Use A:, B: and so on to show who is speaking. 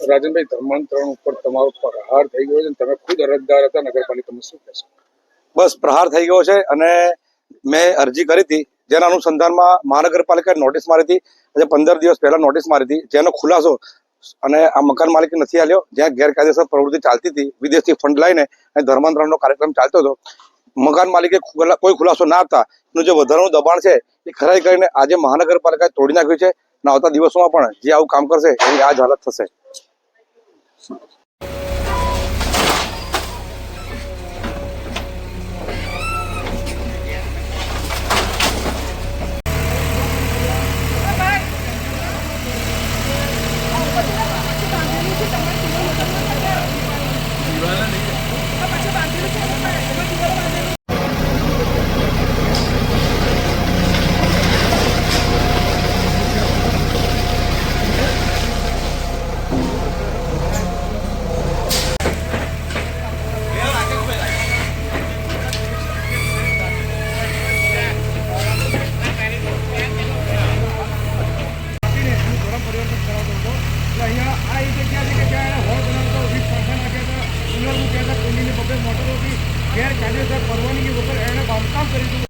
A: રાજનભાઈ, ધર્માંતરણ ઉપર તમારો પ્રહાર થઈ ગયો છે તમે ખુદ અરજદાર હતા, નગરપાલિકામાં શું કહેશો?
B: બસ, પ્રહાર થઈ ગયો છે અને મેં અરજી કરી હતી, જેના અનુસંધાનમાં મહાનગરપાલિકાએ નોટિસ મારી હતી. આજે પંદર દિવસ પહેલા નોટિસ મારી હતી. જેનો ખુલાસો અને આ મકાન માલિક નથી આલ્યો જ્યાં ગેરકાયદેસર પ્રવૃત્તિ ચાલતી હતી, વિદેશથી ફંડ લઈને અને ધર્માંતરણનો કાર્યક્રમ ચાલતો હતો. મકાન માલિકે કોઈ ખુલાસો ના આપતા, એનું જે વધારાનું દબાણ છે, એ ખરાઈ કરીને આજે મહાનગરપાલિકાએ તોડી નાખ્યું છે. અને આવતા દિવસોમાં પણ જે આવું કામ કરશે, એની આ જ હાલત થશે.
C: Santos. આ જગ્યા છે કે જ્યાં એને હોલ બનાવતો વીસ પૈસા નાખ્યા હતા. ઉનર મૂક્યા હતા કોઈની બબે મોટરોથી ગેરકાયદેસર પરવાનગી વગર એણે બાંધકામ કરી દીધું.